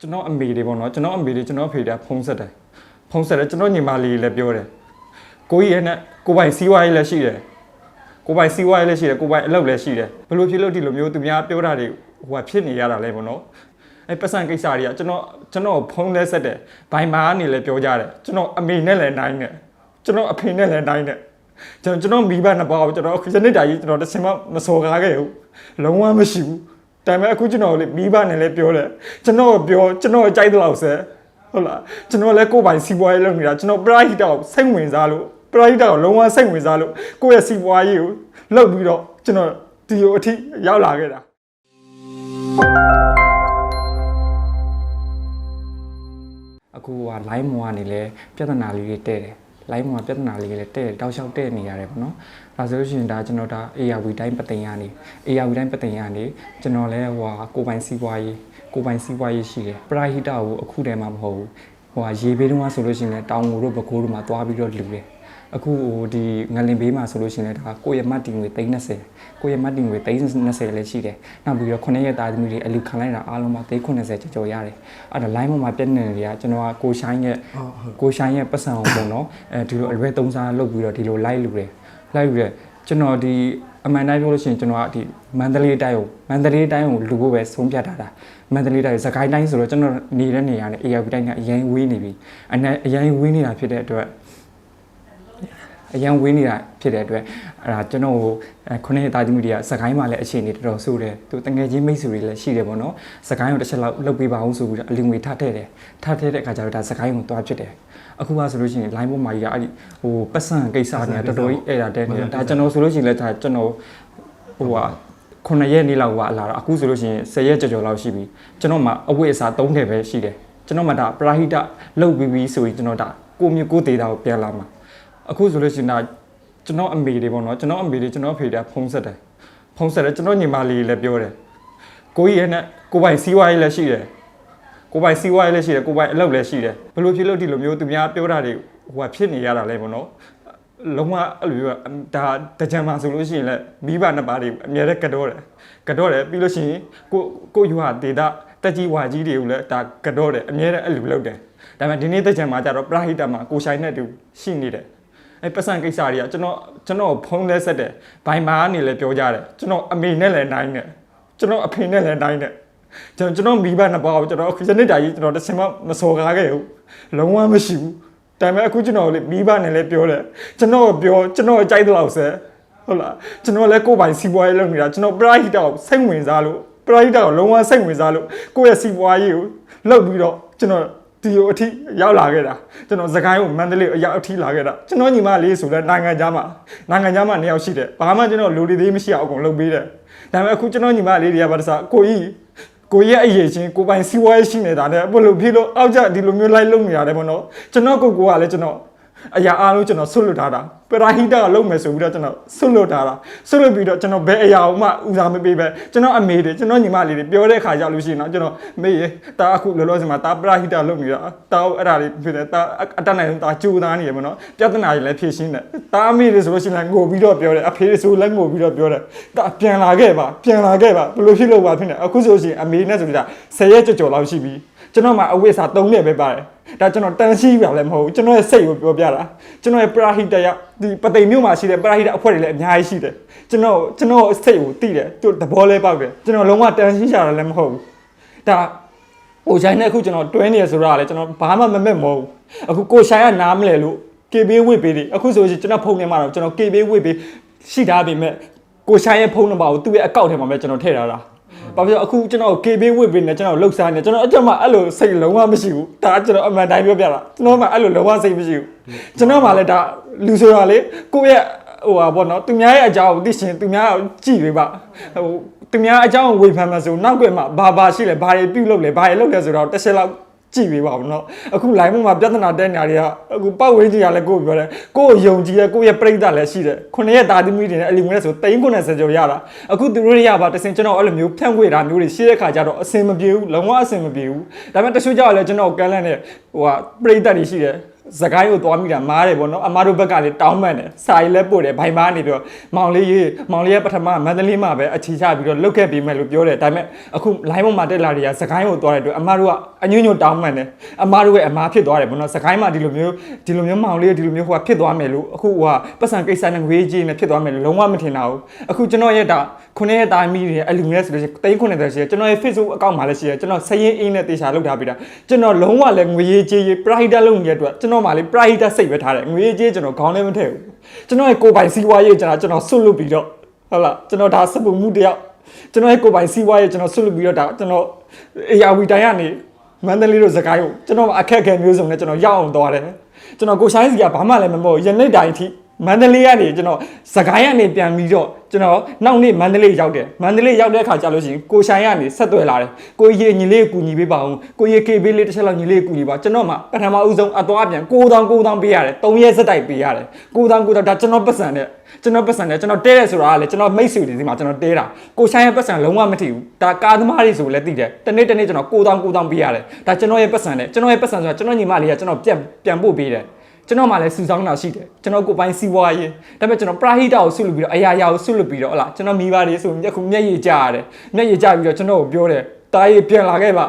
ကျွန်တော်အမေတွေပေါ့နော်ကျွန်တော်အမေတွေကျွန်တော်အဖေတွေကဖုံးဆက်တယ်ဖုံးဆက်တယ်ကျွန်တော်ညီမလေးတွေလည်းပြောတယ်ကိုကြီးရဲ့နဲ့ကိုပိုင်စီးပွားရေးလည်းရှိတယ်ကိုပိုင်စီးပွားရေးလည်းရှိတယ်ကိုပိုင်အလုပ်လည်းရှိတယ်ဘယ်လိုဖြစ်လို့ဒီလိုမျိုးသူများပြောတာတွေဟိုကဖြစ်နေရတာလဲပေါ့နော်အဲပတ်စံကိစ္စတွေကကျွန်တော်ကျွန်တော်ဖုံးလဲဆက်တယ်ဘိုင်မာကနေလည်းပြောကြတယ်ကျွန်တော်အမေနဲ့လည်းနိုင်တယ်ကျွန်တော်အဖေနဲ့လည်းနိုင်တယ်ကျွန်တော်ကျွန်တော်မိဘနှစ်ပါးကိုကျွန်တော်အခုယနေ့တာကြီးကျွန်တော်တစ်စင်မမစော်ကားခဲ့ဘူးလုံးဝမရှိဘူး ဒါပေမဲ့အခုကျွန်တော်လေမိဘနဲ့လည်းပြောတယ်ကျွန်တော်ပြောကျွန်တော်ကြိုက်တဲ့လောက်ဆဲဟုတ်လားကျွန်တော်လည်းကိုယ်ပိုင်စီးပွားရေးလုပ်နေတာကျွန်တော်ပရိုက်တာကိုစိတ်ဝင်စားလို့ပရိုက်တာကိုလုံးဝစိတ်ဝင်စားလို့ကိုယ့်ရဲ့စီးပွားရေးကိုလုပ်ပြီးတော့ကျွန်တော်ဒီလိုအထိရောက်လာခဲ့တာအခုက line မောကနေလဲပြဿနာလေးတွေတဲ့တယ် line မောကပြဿနာလေးတွေလည်းတဲ့တယ်တောက်လျှောက်တဲ့နေရတယ်ပေါ့နော်ဒါဆိုလို့ရှိရင်ဒါကျွန်တော်ဒါ ARV တိုင်းပသိမ်ရနေ ARV တိုင်းပသိမ်ရနေကျွန်တော်လဲဟိုဟာကိုယ်ပိုင်စီးပွားရေးကိုယ်ပိုင်စီးပွားရေးရှိတယ်ပရိုဟိတကိုအခုတည်းမှမဟုတ်ဘူးဟိုဟာရေဘေးတုန်းကဆိုလို့ရှိရင်လည်းတောင်ငူတို့ဘကိုးတို့မှာသွားပြီးတော့လူတယ် အခုဟိုဒီငလင်ဘေးမှာဆိုလို့ရှိရင်လည်းဒါကိုယ့်ရဲ့မတ်တင်ငွေ330ကိုယ့်ရဲ့မတ်တင်ငွေ320လည်းရှိတယ်နောက်ပြီးတော့9ရက်သားသမီးတွေအလူခံလိုက်တာအားလုံးပေါင်း390ကျော်ကျော်ရတယ်အဲ့ဒါ line ပေါ်မှာပြည့်နေတယ်ကကျွန်တော်ကကိုရှိုင်းရဲ့ကိုရှိုင်းရဲ့ပတ်စံအောင်ပေါ့နော်အဲဒီလိုအလွဲသုံးစားလုပ်ပြီးတော့ဒီလိုလိုက်လူတယ်လိုက်လူတယ်ကျွန်တော်ဒီအမှန်တိုင်းပြောလို့ရှိရင်ကျွန်တော်ကဒီမန္တလေးတိုင်းကိုမန္တလေးတိုင်းကိုလူဖို့ပဲဆုံးဖြတ်ထားတာမန္တလေးတိုင်းစကိုင်းတိုင်းဆိုတော့ကျွန်တော်နေတဲ့နေရာနဲ့ AR တိုင်းကအရင်ဝေးနေပြီအနအရင်ဝေးနေတာဖြစ်တဲ့အတွက် အရန်ဝင်းနေတာဖြစ်တဲ့အတွက်အဲ့ဒါကျွန်တော်ကိုခုနှစ်တာသမီးတွေကစကိုင်းမှာလည်းအခြေအနေတော်တော်ဆိုးတယ်သူတငယ်ချင်းမိတ်ဆွေတွေလည်းရှိတယ်ပေါ့နော်စကိုင်းကိုတစ်ချက်လောက်လှုပ်ပေးပါအောင်ဆိုပြီးတော့အလီငွေထထည့်တယ်ထထည့်တဲ့အခါကျတော့ဒါစကိုင်းကိုတွားဖြစ်တယ်အခုကဆိုလို့ရှိရင် line ပေါ်မှာကြီးကအဲ့ဒီဟိုပတ်စံကိစ္စเนี่ยတော်တော်ကြီးအဲ့ဒါတဲ့နေဒါကျွန်တော်ဆိုလို့ရှိရင်လည်းဒါကျွန်တော်ဟိုဟာခုနှစ်ရက်နေလောက်ကအလာတော့အခုဆိုလို့ရှိရင်10ရက်ကြော်ကြော်လောက်ရှိပြီကျွန်တော်မှအဝတ်အစား3ထည့်ပဲရှိတယ်ကျွန်တော်မှဒါပရာဟိတလှုပ်ပြီးပြီးဆိုရင်ကျွန်တော်ဒါကိုမျိုးကိုသေးတာကိုပြန်လာမှာ အခုဆိုလို့ရှိရင်ဒါကျွန်တော်အမေတွေပေါ့နော်ကျွန်တော်အမေတွေကျွန်တော်အဖေတွေကဖုံးဆက်တယ်ဖုံးဆက်တယ်ကျွန်တော်ညီမလေးလည်းပြောတယ်ကိုကြီးရဲ့နဲ့ကိုပိုင်စီးပွားရေးလည်းရှိတယ်ကိုပိုင်စီးပွားရေးလည်းရှိတယ်ကိုပိုင်အလုပ်လည်းရှိတယ်ဘယ်လိုဖြစ်လို့ဒီလိုမျိုးသူများပြောတာတွေဟိုကဖြစ်နေရတာလဲပေါ့နော်လုံးဝအဲ့လိုမျိုးဒါတကြံမှာဆိုလို့ရှိရင်လည်းမိဘနှစ်ပါးတွေအများနဲ့ကတော့တယ်ကတော့တယ်ပြီးလို့ရှိရင်ကိုကိုယူဟာဒေတာတက်ကြီးဝါကြီးတွေကိုလည်းဒါကတော့တယ်အများနဲ့အဲ့လိုလုပ်တယ်ဒါပေမဲ့ဒီနေ့တကြံမှာကျတော့ပရာဟိတမှာကိုဆိုင်နဲ့တူရှိနေတယ် အဲပတ်စံကိစ္စတွေကကျွန်တော်ကျွန်တော်ဖုန်းလဲဆက်တယ်ဘိုင်မာကနေလည်းပြောကြတယ်ကျွန်တော်အမေနဲ့လည်းနိုင်တယ်ကျွန်တော်အဖေနဲ့လည်းနိုင်တယ်ကျွန်တော်ကျွန်တော်မိဘနှစ်ပါးကိုကျွန်တော်ခရစ်တာကြီးကျွန်တော်တစ်စင်မမစော်ကားခဲ့ဘူးလုံးဝမရှိဘူးဒါပေမဲ့အခုကျွန်တော်လေမိဘနဲ့လည်းပြောတယ်ကျွန်တော်ပြောကျွန်တော်ကြိုက်တဲ့လောက်ဆဲဟုတ်လားကျွန်တော်လည်းကိုယ်ပိုင်စီးပွားရေးလုပ်နေတာကျွန်တော်ပရိုက်တာကိုစိတ်ဝင်စားလို့ပရိုက်တာကိုလုံးဝစိတ်ဝင်စားလို့ကိုယ့်ရဲ့စီးပွားရေးကိုလုပ်ပြီးတော့ကျွန်တော် ဒီလိုအထိရောက်လာခဲ့တာကျွန်တော်စကိုင်းကိုမန္တလေးကိုအရောက်အထိလာခဲ့တာကျွန်တော်ညီမလေးဆိုလဲနိုင်ငံခြားမှာနိုင်ငံခြားမှာနှစ်ယောက်ရှိတယ်ဘာမှကျွန်တော်လူတွေသေးမရှိအောင်အကုန်လုပ်ပေးတယ်ဒါပေမဲ့အခုကျွန်တော်ညီမလေးတွေကဘာတစားကိုကြီးကိုကြီးရဲ့အရေးချင်းကိုပိုင်စီးပွားရေးရှိနေတာတဲ့ဘယ်လိုဖြစ်လို့အောက်ကျဒီလိုမျိုးလိုက်လုပ်နေရတယ်ပေါ့နော်ကျွန်တော်ကိုကိုကလည်းကျွန်တော် အရာအားလုံးကျွန်တော်ဆွတ်လွတ်ထားတာပရာဟိတကလုပ်မယ်ဆိုပြီးတော့ကျွန်တော်ဆွတ်လွတ်ထားတာဆွတ်လွတ်ပြီးတော့ကျွန်တော်ဘယ်အရာမှဦးစားမပေးပဲကျွန်တော်အမေတွေကျွန်တော်ညီမလေးတွေပြောတဲ့ခါကြောက်လို့ရှိရင်တော့ကျွန်တော်မေရေတာအခုလောလောဆယ်မှာတာပရာဟိတလုပ်နေတာတာအဲ့ဒါတွေဖြစ်တယ်တာအတတ်နိုင်ဆုံးတာကြိုးသားနေရမနော်ပြဿနာတွေလည်းဖြေရှင်းတယ်တာအမေတွေဆိုလို့ရှိရင်လည်းငိုပြီးတော့ပြောတယ်အဖေတွေဆိုလည်းငိုပြီးတော့ပြောတယ်တာပြန်လာခဲ့ပါပြန်လာခဲ့ပါဘယ်လိုဖြစ်လို့ပါဖြစ်နေအခုဆိုရှင်အမေနဲ့ဆိုတာ10ရက်ကြော်ကြော်လောက်ရှိပြီကျွန်တော်မှအဝိစာ3ရက်ပဲပါတယ် ဒါကျွန်တော်တန်ရှိပါလည်းမဟုတ်ဘူးကျွန်တော်ရဲ့စိတ်ကိုပြောပြတာကျွန်တော်ရဲ့ပရာဟိတရဒီပသိမ်မြို့မှာရှိတဲ့ပရာဟိတအဖွဲ့တွေလည်းအများကြီးရှိတယ်ကျွန်တော်ကျွန်တော်စိတ်ကိုသိတယ်သူသဘောလဲပေါက်တယ်ကျွန်တော်လုံးဝတန်ရှိကြတာလည်းမဟုတ်ဘူးဒါဟိုဆိုင်နဲ့အခုကျွန်တော်တွဲနေရဆိုတာကလည်းကျွန်တော်ဘာမှမမက်မဟုတ်ဘူးအခုကိုဆိုင်ကနားမလဲလို့ KB ဝစ်ပေးတယ်အခုဆိုရင်ကျွန်တော်ဖုန်းထဲမှာတော့ကျွန်တော် KB ဝစ်ပေးရှိထားပေမဲ့ကိုဆိုင်ရဲ့ဖုန်းနံပါတ်ကိုသူ့ရဲ့အကောင့်ထဲမှာပဲကျွန်တော်ထည့်ထားတာ ဘာဖြစ်လို့အခုကျွန်တော် KB ဝစ်ပေးနေကျွန်တော်လှုပ်ရှားနေကျွန်တော်အချက်မှအဲ့လိုစိတ်လုံးဝမရှိဘူးဒါကျွန်တော်အမှန်တိုင်းပြောပြတာကျွန်တော်မှအဲ့လိုလုံးဝစိတ်မရှိဘူးကျွန်တော်မှလည်းဒါလူဆိုတာလေကိုယ့်ရဲ့ဟိုဟာပေါ့နော်သူများရဲ့အကြောင်းကိုသိရှင်သူများကိုကြည့်ပေးပါဟိုသူများအကြောင်းကိုဝေဖန်မှဆိုနောက်ကွယ်မှာဘာဘာရှိလဲဘာတွေပြုတ်လုပ်လဲဘာတွေလုပ်လဲဆိုတော့တစ်ချက်လောက် ကြည့်ပေးပါဦးနော်အခု line မှာပြဿနာတက်နေတာတွေကအခုပတ်ဝန်းကျင်ကလည်းကိုယ်ပြောတယ်ကိုယ်ယုံကြည်တယ်ကိုယ့်ရဲ့ပြိတ္တလည်းရှိတယ်ခုနှစ်ရက်တာသမီးတွေနဲ့အလီငွေနဲ့ဆို390ကျော်ရတာအခုသူတို့တွေကပါတစင်ကျွန်တော်အဲ့လိုမျိုးဖြန့်ဝေတာမျိုးတွေရှိတဲ့ခါကျတော့အဆင်မပြေဘူးလုံးဝအဆင်မပြေဘူးဒါပေမဲ့တချို့ကြောက်လည်းကျွန်တော်ကမ်းလန့်တဲ့ဟိုဟာပြိတ္တတွေရှိတယ် စကိုင်းကိုသွားမိတာမားတယ်ပေါ့နော်အမားတို့ဘက်ကလည်းတောင်းမှန်တယ်စာရေးလဲပို့တယ်ဘိုင်မားနေပြီးတော့မောင်လေးရေးမောင်လေးရဲ့ပထမမန္တလေးမှာပဲအခြေချပြီးတော့လုတ်ခဲ့ပြီးမယ်လို့ပြောတယ်ဒါပေမဲ့အခု line ပေါ်မှာတက်လာတွေကစကိုင်းကိုသွားတဲ့အတွက်အမားတို့ကအညွန့်ညွန့်တောင်းမှန်တယ်အမားတို့ရဲ့အမားဖြစ်သွားတယ်ပေါ့နော်စကိုင်းမှာဒီလိုမျိုးဒီလိုမျိုးမောင်လေးဒီလိုမျိုးဟိုကဖြစ်သွားမယ်လို့အခုဟိုကပတ်စံကိစ္စနဲ့ငွေကြီးနဲ့ဖြစ်သွားမယ်လို့လုံးဝမထင်တာဘူးအခုကျွန်တော်ရဲ့ဒါခုနှစ်ရဲ့တာမီတွေအလူငယ်ဆိုလို့ရှိရင်တိန်းခုနှစ်တဲ့ရှိတယ်ကျွန်တော်ရဲ့ Facebook account မှာလည်းရှိတယ်ကျွန်တော်စရင်အင်းနဲ့တေချာလုပ်ထားပြီးတာကျွန်တော်လုံးဝလည်းငွေကြီးကြီး pride လုပ်နေတဲ့အတွက်ကျွန်တော်မှလည်း pride စိတ်ပဲထားတယ်ငွေကြီးကျွန်တော်ခေါင်းလည်းမထည့်ဘူးကျွန်တော်ရဲ့ကိုယ်ပိုင်စီးပွားရေးကျွန်တော်ကျွန်တော်ဆွတ်လွတ်ပြီးတော့ဟုတ်လားကျွန်တော်ဒါစပူမှုတယောက်ကျွန်တော်ရဲ့ကိုယ်ပိုင်စီးပွားရေးကျွန်တော်ဆွတ်လွတ်ပြီးတော့ဒါကျွန်တော်အေယာဝီတိုင်းကနေမန္တလေးတို့စကိုင်းကိုကျွန်တော်အခက်အခဲမျိုးစုံနဲ့ကျွန်တော်ရောက်အောင်သွားတယ်ကျွန်တော်ကိုဆိုင်စီကဘာမှလည်းမမဟုတ်ရနေ့တိုင်းထိ မန္တလေးကနေကျွန်တော်စကိုင်းကနေပြန်ပြီးတော့ကျွန်တော်နောက်နေ့မန္တလေးရောက်တယ်မန္တလေးရောက်တဲ့အခါကျလို့ရှိရင်ကိုဆိုင်ကနေဆက်သွယ်လာတယ်ကိုကြီးညီလေးကိုကူညီပေးပါအောင်ကိုကြီးကေပေးလေးတစ်ချက်လောက်ညီလေးကူညီပါကျွန်တော်မှပထမဦးဆုံးအသွားပြန်9000 9000ပေးရတယ်3ရက်စက်တိုက်ပေးရတယ်9000 9000ဒါကျွန်တော်ပတ်စံနဲ့ကျွန်တော်ပတ်စံနဲ့ကျွန်တော်တဲတယ်ဆိုတာကလေကျွန်တော်မိတ်ဆွေတွေဒီမှာကျွန်တော်တဲတာကိုဆိုင်ရဲ့ပတ်စံလုံးဝမထီဘူးဒါကားသမားတွေဆိုလည်းသိတယ်တနေ့တနေ့ကျွန်တော်9000 9000ပေးရတယ်ဒါကျွန်တော်ရဲ့ပတ်စံနဲ့ကျွန်တော်ရဲ့ပတ်စံဆိုတာကျွန်တော်ညီမလေးကကျွန်တော်ပြန်ပြန်ပို့ပေးတယ် ကျွန်တော်မှလည်းစူဆောင်းတာရှိတယ်ကျွန်တော်ကိုယ်ပိုင်စီးပွားရေးဒါပေမဲ့ကျွန်တော်ပရာဟိတကိုဆုလုပ်ပြီးတော့အရာရာကိုဆုလုပ်ပြီးတော့ဟလာကျွန်တော်မိဘတွေဆိုရင်အခုမျက်ရည်ကျရတယ်မျက်ရည်ကျပြီးတော့ကျွန်တော်ကိုပြောတယ်တားရပြန်လာခဲ့ပါ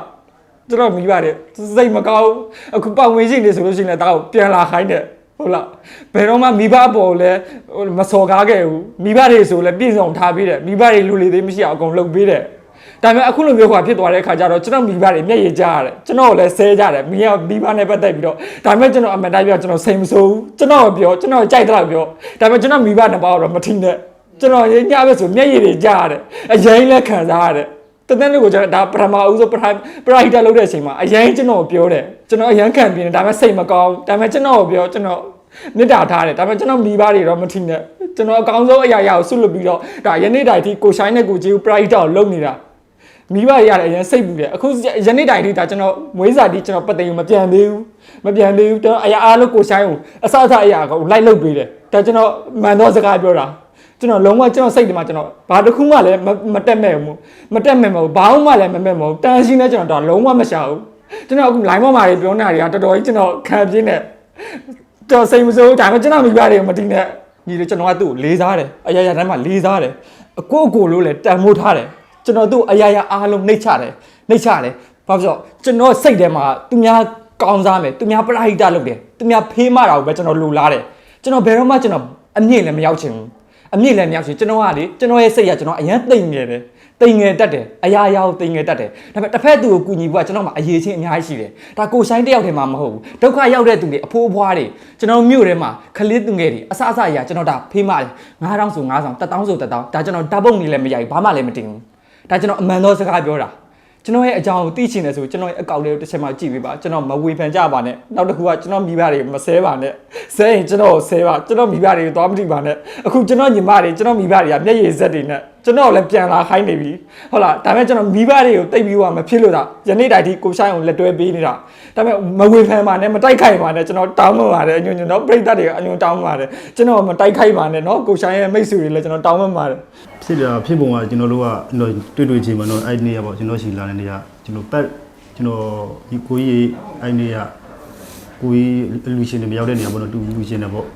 ကျွန်တော်မိဘတွေစိတ်မကောင်းအခုပတ်ဝန်းကျင်နေဆိုလို့ရှိရင်လည်းတားကိုပြန်လာခိုင်းတယ်ဟုတ်လားဘယ်တော့မှမိဘပေါ်လဲမစော်ကားခဲ့ဘူးမိဘတွေဆိုလဲပြည့်စုံထားပေးတယ်မိဘတွေလူလေသေးမရှိအောင်အကုန်လုပ်ပေးတယ် ဒါပေမဲ့အခုလိုမျိုးခွာဖြစ်သွားတဲ့အခါကျတော့ကျွန်တော်မိဘတွေမျက်ရည်ကျရတယ်ကျွန်တော်ကိုလည်းဆဲကြတယ်မိကမိဘနဲ့ပတ်သက်ပြီးတော့ဒါပေမဲ့ကျွန်တော်အမှန်တိုင်းပြောကျွန်တော်စိတ်မဆိုးဘူးကျွန်တော်ပြောကျွန်တော်ကြိုက်တော့ပြောဒါပေမဲ့ကျွန်တော်မိဘနှစ်ပါးတော့မထင်နဲ့ကျွန်တော်ညပဲဆိုမျက်ရည်တွေကျရတယ်အရင်လည်းခံစားရတယ်တသန်းလေးကိုကျွန်တော်ဒါပထမဦးဆုံးပထပရိုက်တာလုပ်တဲ့အချိန်မှာအရင်ကျွန်တော်ပြောတယ်ကျွန်တော်အရင်ခံပြင်းတယ်ဒါပေမဲ့စိတ်မကောင်းဒါပေမဲ့ကျွန်တော်ပြောကျွန်တော်မေတ္တာထားတယ်ဒါပေမဲ့ကျွန်တော်မိဘတွေတော့မထင်နဲ့ကျွန်တော်အကောင်းဆုံးအရာရာကိုဆွလွတ်ပြီးတော့ဒါယနေ့တိုင်ထိကိုဆိုင်နဲ့ကိုကြီးကိုပရိုက်တာကိုလုပ်နေတာ မိဘရတယ်အရင်စိတ်ပူတယ်အခုယနေ့တိုင်ထိဒါကျွန်တော်မွေးစာတီကျွန်တော်ပတ်သိမ်းမပြန်သေးဘူးမပြန်သေးဘူးကျွန်တော်အရာအားလို့ကိုဆိုင်ကိုအစအစအရာကိုလိုက်လုပ်ပေးတယ်ဒါကျွန်တော်မှန်တော့စကားပြောတာကျွန်တော်လုံးဝကျွန်တော်စိတ်ထဲမှာကျွန်တော်ဘာတစ်ခုမှလည်းမတက်မဲ့ဘူးမတက်မဲ့မဟုတ်ဘာမှလည်းမမဲ့မဟုတ်တန်ရှင်းနဲ့ကျွန်တော်တော့လုံးဝမရှာဘူးကျွန်တော်အခု line ပေါ်မှာပြောနေတာတွေကတော်တော်ကြီးကျွန်တော်ခံပြင်းနေတော်စိတ်မစိုးဒါပေမဲ့ကျွန်တော်မိဘတွေမတင်နဲ့ညီလေးကျွန်တော်ကသူ့ကိုလေးစားတယ်အရာရာတိုင်းမှာလေးစားတယ်အကိုအကိုလို့လည်းတန်မိုးထားတယ် ကျွန်တော်တို့အရာရာအားလုံးနှိတ်ချတယ်နှိတ်ချတယ်ဘာဖြစ်လို့ကျွန်တော်စိတ်ထဲမှာသူများကောင်းစားမယ်သူများပရာဟိတလုပ်တယ်သူများဖေးမတာကိုပဲကျွန်တော်လိုလားတယ်ကျွန်တော်ဘယ်တော့မှကျွန်တော်အမြင့်လည်းမရောက်ချင်ဘူးအမြင့်လည်းမရောက်ချင်ကျွန်တော်ကလေကျွန်တော်ရဲ့စိတ်ကကျွန်တော်အရန်တိမ်ငယ်တယ်တိမ်ငယ်တတ်တယ်အရာရာကိုတိမ်ငယ်တတ်တယ်ဒါပေမဲ့တစ်ဖက်သူကိုကူညီဖို့ကကျွန်တော်မှအရေးချင်းအများကြီးရှိတယ်ဒါကိုဆိုင်တယောက်တည်းမှမဟုတ်ဘူးဒုက္ခရောက်တဲ့သူတွေအဖိုးအဖွားတွေကျွန်တော်မြို့ထဲမှာခလေးသူငယ်တွေအဆအဆအရာကျွန်တော်ဒါဖေးမတယ်9000ဆို9000 1000ဆို1000ဒါကျွန်တော်ဓာတ်ပုံနေလည်းမရိုက်ဘာမှလည်းမတင်ဘူး ဒါကျွန်တော်အမှန်သောစကားပြောတာကျွန်တော်ရဲ့အကြောင်းကိုသိချင်တယ်ဆိုကျွန်တော်ရဲ့အကောင့်လေးကိုတစ်ချက်မှကြည့်ပေးပါကျွန်တော်မဝေဖန်ကြပါနဲ့နောက်တစ်ခုကကျွန်တော်မိဘတွေမဆဲပါနဲ့ဆဲရင်ကျွန်တော်ဆဲပါကျွန်တော်မိဘတွေကိုသွားမထိပါနဲ့အခုကျွန်တော်ညီမတွေကျွန်တော်မိဘတွေကမျက်ရည်ဆက်တွေနဲ့ကျွန်တော်လည်းပြန်လာခိုင်းနေပြီဟုတ်လားဒါပေမဲ့ကျွန်တော်မိဘတွေကိုတိတ်ပြီးတော့မဖြစ်လို့တာယနေ့တိုင်ဒီကိုဆိုင်အောင်လက်တွဲပေးနေတာဒါပေမဲ့မဝေဖန်ပါနဲ့မတိုက်ခိုက်ပါနဲ့ကျွန်တော်တောင်းပန်ပါတယ်အညွန့်ညွန့်တော့ပြိတ္တတွေကအညွန့်တောင်းပါတယ်ကျွန်တော်မတိုက်ခိုက်ပါနဲ့နော်ကိုဆိုင်ရဲ့မိတ်ဆွေတွေလည်းကျွန်တော်တောင်းပန်ပါတယ် ဖြစ်တာဖြစ်ပုံကကျွန်တော်တို့ကတွေ့တွေ့ချင်းမှာတော့အဲ့ဒီနေ့ကပေါ့ကျွန်တော်ရှိလာတဲ့နေ့ကကျွန်တော်ပတ်ကျွန်တော်ဒီကိုကြီးအဲ့ဒီနေ့ကကိုကြီးလူရှင်တွေမရောက်တဲ့နေရာပေါ့နော်တူလူရှင်တွေပေါ့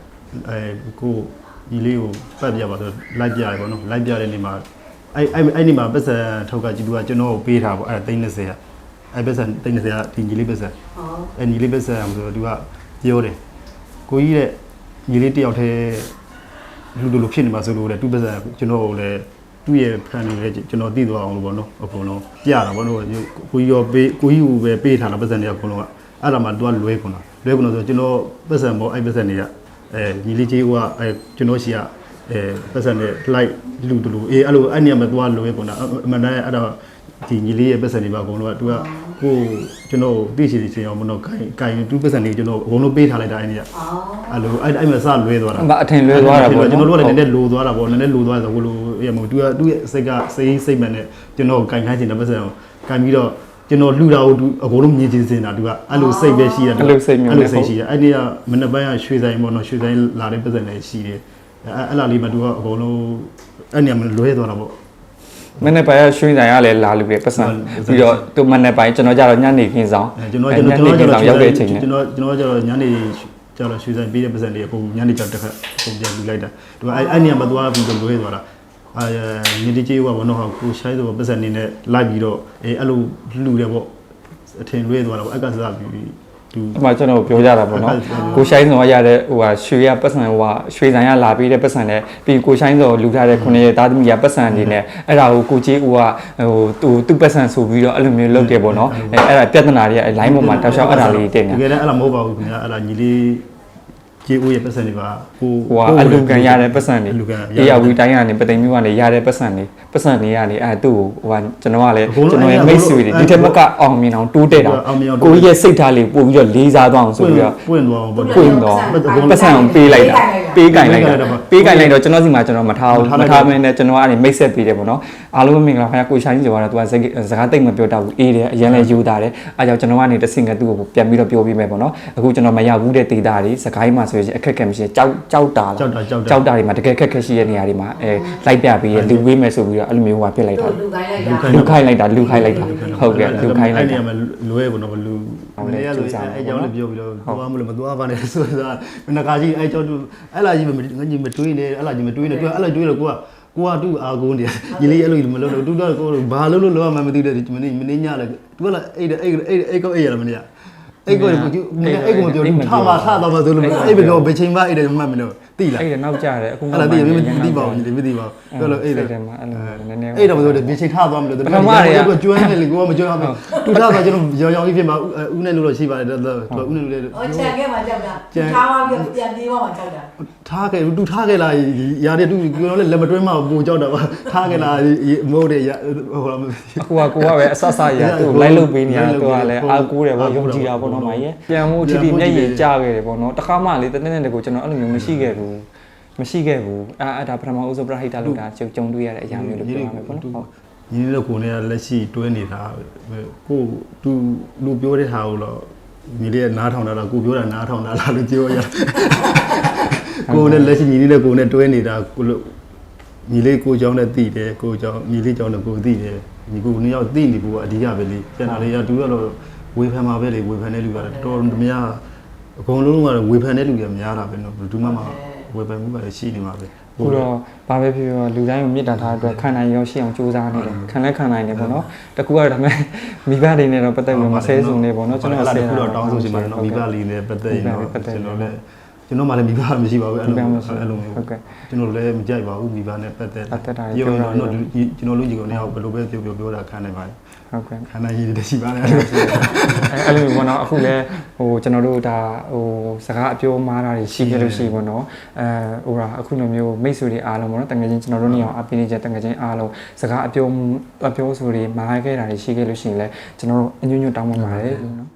အဲကိုဒီလေးကိုပတ်ပြပါဆိုလိုက်ပြရတယ်ပေါ့နော်လိုက်ပြတဲ့နေ့မှာအဲ့အဲ့အဲ့နေ့မှာပတ်စံထောက်ကကြည့်သူကကျွန်တော်ကိုပေးထားပေါ့အဲ့ဒါ30ကအဲ့ပတ်စံ30ကဒီညီလေးပတ်စံအဲ့ညီလေးပတ်စံဆိုတော့သူကပြောတယ်ကိုကြီးတဲ့ညီလေးတယောက်တည်း လူတို့လိုဖြစ်နေမှာဆိုလို့လေသူပတ်စံကျွန်တော်ကိုလည်းသူ့ရဲ့ဖန်နေလေကျွန်တော်သိသွားအောင်လို့ပေါ့နော်အကုန်လုံးပြတာပေါ့နော်ကိုကြီးရောပေးကိုကြီးကိုပဲပေးထားတာပတ်စံတွေအကုန်လုံးကအဲ့ဒါမှသူကလွဲကုန်တာလွဲကုန်တော့ဆိုကျွန်တော်ပတ်စံပေါ့အဲ့ပတ်စံတွေကအဲညီလေးကြီးကအဲကျွန်တော်ရှိကအဲပတ်စံတွေ like လူတို့လိုအေးအဲ့လိုအဲ့နေရာမှာသူကလွဲကုန်တာအမှန်တမ်းအဲ့ဒါဒီညီလေးရဲ့ပတ်စံတွေပါအကုန်လုံးကသူကကိုကျွန်တော်သိချင်ချင်အောင်မနော်ကိုင်ကိုင်သူပတ်စံတွေကျွန်တော်အကုန်လုံးပေးထားလိုက်တာအဲ့ဒီကအဲ့လိုအဲ့အဲ့မှာစလွဲသွားတာအမအထင်လွဲသွားတာပေါ့ကျွန်တော်တို့ကလည်းနည်းနည်းလိုသွားတာပေါ့နည်းနည်းလိုသွားဆိုဟိုလိုရမို့သူကသူ့ရဲ့စိတ်ကစိတ်စိတ်မှန်နဲ့ကျွန်တော်ကင်ခိုင်းချင်တဲ့ပတ်စံကိုကင်ပြီးတော့ကျွန်တော်လှူတာကိုသူအကုန်လုံးမြင်ချင်းစင်တာသူကအဲ့လိုစိတ်ပဲရှိရတယ်အဲ့လိုစိတ်ရှိရအဲ့ဒီကမနေ့ပိုင်းကရွှေဆိုင်ပေါ့နော်ရွှေဆိုင်လာတဲ့ပတ်စံလည်းရှိတယ်အဲ့အဲ့လာလေးမှသူကအကုန်လုံးအဲ့နေရာမှာလွဲသွားတာပေါ့ မနေ့ပိုင်းကရွှေဆိုင်ရလဲလာလူပဲပတ်စံပြီးတော့သူမနေ့ပိုင်းကျွန်တော်ကြတော့ညနေခင်းဆောင်အဲကျွန်တော်ကျွန်တော်ကျွန်တော်ညနေခင်းဆောင်ရောက်တဲ့အချိန်နဲ့ကျွန်တော်ကျွန်တော်ကျတော့ညနေကြောက်တော့ရွှေဆိုင်ပေးတဲ့ပတ်စံတွေအကုန်ညနေကြောက်တစ်ခါအကုန်ပြန်လူလိုက်တာဒီမှာအဲ့အဲ့နေရာမှာသွားပြီးတော့လွဲသွားတာအာညီတီကြီးကဘောနော်ကိုရှိုင်းဆိုပတ်စံနေနဲ့လိုက်ပြီးတော့အဲအဲ့လိုလှူတယ်ပေါ့အထင်လွဲသွားတော့အကစားပြီးသူ ဒီမှာကျွန်တော်ပြောကြတာပေါ့နော်ဟုတ်ဟုတ်ကိုရှိုင်းစောရတဲ့ဟိုဟာရွှေရပတ်စံဟိုဟာရွှေဆိုင်ရလာပြီးတဲ့ပတ်စံနဲ့ပြီးကိုရှိုင်းစောလူထားတဲ့ခုနှစ်ရက်သားသမီးရပတ်စံအနေနဲ့အဲ့ဒါကိုကိုကြီးဦးကဟိုသူသူ့ပတ်စံဆိုပြီးတော့အဲ့လိုမျိုးလုပ်တယ်ပေါ့နော်အဲအဲ့ဒါပြဿနာတွေက line ပေါ်မှာတောက်လျှောက်အဲ့ဒါလေးတင်နေတကယ်လည်းအဲ့လိုမဟုတ်ပါဘူးခင်ဗျာအဲ့ဒါညီလေး ကျေဦးရဲ့ပတ်စံတွေပါကိုဟိုကအလူကန်ရတဲ့ပတ်စံတွေအလူကန်အေးရဝီတိုင်းကနေပသိမ်မျိုးကနေရတဲ့ပတ်စံတွေပတ်စံတွေကနေအဲ့သူ့ကိုဟိုဟာကျွန်တော်ကလည်းကျွန်တော်ရဲ့မိတ်ဆွေတွေဒီထက်မကအောင်မြင်အောင်တိုးတက်တာကိုကြီးရဲ့စိတ်ထားလေးပို့ပြီးတော့လေးစားသွားအောင်ဆိုပွင့်ပြီးတော့ပွင့်သွားအောင်ပေါ့ပွင့်တော့ပတ်စံအောင်ပေးလိုက်တာပေးကင်လိုက်တာပေးကင်လိုက်တော့ကျွန်တော်စီမှာကျွန်တော်မထားဘူးမထားမင်းနဲ့ကျွန်တော်ကနေမိတ်ဆက်ပေးတယ်ပေါ့နော်အားလုံးပဲမင်္ဂလာပါခင်ဗျာကိုရှိုင်းကျော်ကတော့သူကစကားတိတ်မပြောတတ်ဘူးအေးတယ်အရင်လည်းယူတာတယ်အားကြောင့်ကျွန်တော်ကနေတဆင့်ကသူ့ကိုပြန်ပြီးတော့ပြောပေးမယ်ပေါ့နော်အခုကျွန်တော်မရောက်ဘူးတဲ့ဒေတာတွေစကိုင်းမှာဆိုရင်အခက်အခဲမရှိကြောက်ကြောက်တာလားကြောက်တာကြောက်တာကြောက်တာတွေမှာတကယ်ခက်ခက်ရှိတဲ့နေရာတွေမှာအဲလိုက်ပြပေးရလူဝေးမယ်ဆိုပြီးတော့အဲ့လိုမျိုးဟိုဖြစ်လိုက်တာလူခိုင်းလိုက်တာလူခိုင်းလိုက်တာလူခိုင်းလိုက်တာဟုတ်ကဲ့လူခိုင်းလိုက်အဲ့နေတာရာမှာလွဲပေါ့နော်လူဟုတ်မတယ်နေ့ကဆိုကြိုးစားအဲ့ပါကြောင့်ပေါ့လည်းပြောပြီးတော့သွားမလို့မသွားပါနဲ့ဆိုတာမနကာကြီးအဲ့ကြောင့်သူအဲ့လာကြီးမငကြီးမတွေးနဲ့အဲ့လာကြီးမတွေးနဲ့သူအဲ့လာတွေးတော့ကိုကကိုကသူ့အာကုန်းတယ်ညီလေးအဲ့လိုမလုပ်တော့သူတော့ကိုဘာလို့လို့လောမှမသိတဲ့မနေ့မနေ့ညလည်းသူကလည်းအဲ့အဲ့အဲ့အဲ့ကောအဲ့ရမနေ့ အဲ့ကောကိုမနေ့အဲ့ကိုမပြောဘူးထားပါထားတော့မဆိုလို့အဲ့ပြောဘယ်ချိန်မှအဲ့တယ်မှတ်မလို့ သိလားအဲ့ဒါနောက်ကြတယ်အခုအဲ့ဒါသိရမသိပါဘူးညီလေးမသိပါဘူးပြောလို့အဲ့ဒါတယ်မှာအဲ့လိုနည်းနည်းအဲ့တော့မဆိုတဲ့ဒီချိန်ထားသွားမလို့ပထမတွေကကိုကျွမ်းနေလေကိုကမကျွမ်းဘူးသူထားတော့ကျွန်တော်ရောင်ရောင်ကြီးဖြစ်မှာဦးနဲ့လို့တော့ရှိပါတယ်တော့တော့ဦးနဲ့လို့လည်းဟောချန်ခဲ့မှကြောက်တာထားပါပြီးပြန်ပြေးမှကြောက်တာထားခဲ့သူထားခဲ့လားရာတဲ့သူကျွန်တော်လည်းလက်မတွဲမှပူကြောက်တာပါထားခဲ့လားမဟုတ်တယ်ဟိုလားမသိအခုကကိုကပဲအဆဆရသူ့လိုက်လုပ်ပေးနေရသူကလည်းအာကိုးတယ်ပေါ့ယုံကြည်တာပေါ့နော်မကြီးပြန်မှုချီတီမျက်ရည်ကျခဲ့တယ်ပေါ့နော်တခါမှလေတနေ့နဲ့တကူကျွန်တော်အဲ့လိုမျိုးမရှိခဲ့ဘူး မရှိခဲ့ဘူးအာအဲ့ဒါပထမဦးဆုံးပြဟိတလို့ဒါကြုံကြုံတွေ့ရတဲ့အရာမျိုးလို့ပြောရမယ်ပေါ့နော်ဟုတ်ညီလေးတို့ကိုနေလက်ရှိတွဲနေတာကိုသူလူပြောတဲ့ဟာကိုတော့ညီလေးကနားထောင်တာလားကိုပြောတာနားထောင်တာလားလို့ပြောရကိုနဲ့လက်ရှိညီလေးနဲ့ကိုနဲ့တွဲနေတာကိုလို့ညီလေးကိုကြောင်းနဲ့တိတယ်ကိုကြောင်းညီလေးကြောင်းနဲ့ကိုတိတယ်ညီကိုနှစ်ယောက်တိနေဖို့အဓိကပဲလေပြန်လာလေရသူကတော့ဝေဖန်မှာပဲလေဝေဖန်တဲ့လူကတော့တော်တော်များအကုန်လုံးကတော့ဝေဖန်တဲ့လူတွေများတာပဲနော်ဘယ်သူမှမ ဝေဖန်မှုပါလေရှိနေမှာပဲခုတော့ဘာပဲဖြစ်ဖြစ်လူတိုင်းကိုမြစ်တာထားအတွက်ခံနိုင်ရောရှိအောင်စူးစမ်းနေတယ်ခံလဲခံနိုင်တယ်ပေါ့နော်တကူကတော့ဒါပေမဲ့မိဘတွေနဲ့တော့ပတ်သက်ပြီးမဆဲစုံနေပေါ့နော်ကျွန်တော်ဆဲခုတော့တောင်းဆိုချင်ပါတယ်နော်မိဘလေးနဲ့ပတ်သက်ရင်တော့ပတ်သက်ကျွန်တော်လည်း ကျွန်တော်မှလည်းမိဘမရှိပါဘူးအဲ့လိုမိဘမရှိအဲ့လိုမျိုးဟုတ်ကဲ့ကျွန်တော်လည်းမကြိုက်ပါဘူးမိဘနဲ့ပတ်သက်ပတ်သက်တာတွေပြောရင်ပြောတော့တာတွေကျွန်တော်လူကြီးကနေဘယ်လိုပဲပြောပြောပြောတာခံနိုင်ပါတယ်ဟုတ်ကဲ့ခံနိုင်ရည်တည်းရှိပါတယ်အဲအဲ့လိုမျိုးပေါ့နော်အခုလဲဟိုကျွန်တော်တို့ဒါဟိုစကားအပြောမှားတာတွေရှိခဲ့လို့ရှိပေါ့နော်အဲဟိုဟာအခုလိုမျိုးမိတ်ဆွေတွေအားလုံးပေါ့နော်တကယ်ချင်းကျွန်တော်တို့နေအောင်အပင်းနေကြတကယ်ချင်းအားလုံးစကားအပြောအပြောဆိုတွေမှားခဲ့တာတွေရှိခဲ့လို့ရှိရင်လဲကျွန်တော်တို့အညွန့်ညွတ်တောင်းပန်ပါတယ်လို့နော်